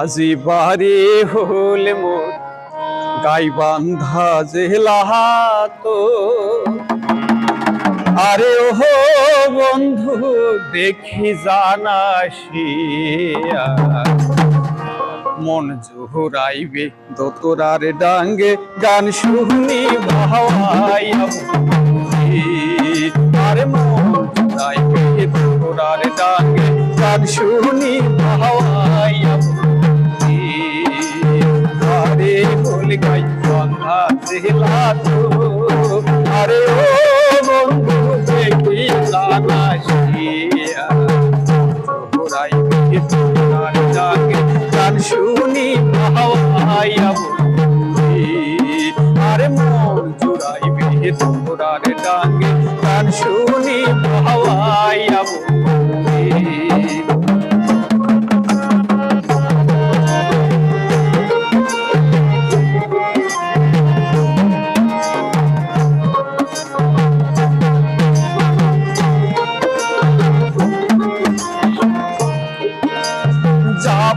আজি বাড়ি হল মোর গাই বান্ধা জেলাহাতো আরে ওহো বন্ধু, দেখি জানাসিয়া মন জোহরাইবে দোতরার ডাঙ্গে, গান শুনি ভাওয়াইয়া আরে মন জোহরাইবে দোতরার ডাঙ্গে, গান শুনি বল গাই জেলা তো আরে ও বন্ধু দেখি জানাসিয়া জোহরাই তোরার ডাকে গান শুনি ভাওয়াইয়া আরে মন জুড়াইবে তোরার ডাকে গান শুনি ভাওয়াইয়া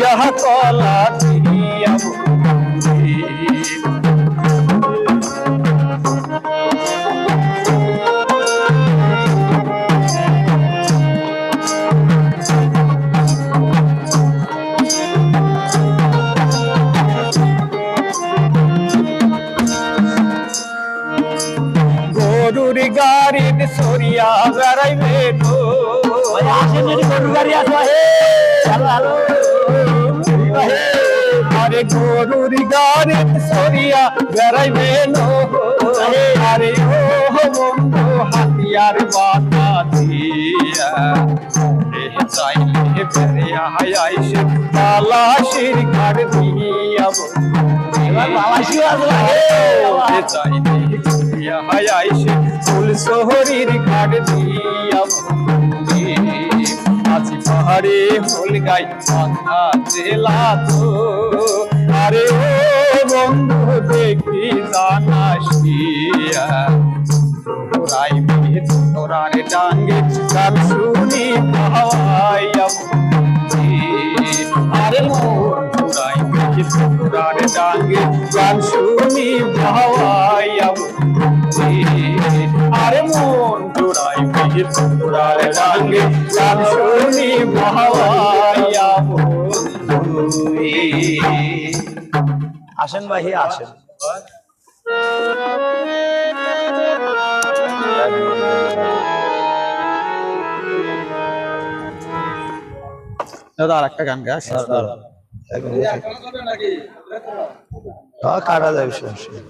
আটিয়া কলা বুঝি। গরুর গাড়ির সরিয়া বেড়াইবে গরু গাড়ি আছে হে হ্যালো আরে গরুর গাড়ির সরিয়া বেড়াইবে নো আরে ও বন্ধু হাতিয়ার বাতা দিয়া। চাইলে বেরিয়া আইসে তালাশির ঘাট দিয়া চাইলে বেরিয়া আইসে ফুল শহরের ঘাট দিয়া পাহাড়ে হল গাই বান্ধা জেলা তো। আরে ও বন্ধু, দেখি জানাসিয়া তোরাই বিয়ে তোরার ডাঙ্গে গান শুনি বুঝি। আরে তোরাই বিয়ে তোরার ডাঙ্গে গান শুনি ভাওয়াইয়া আরে মন ডাঙ্গে গান শুনি ভাওয়াইয়া আসেন ভাই আসেন আর একটা গান গাছ কাটা সমস্যা নেই।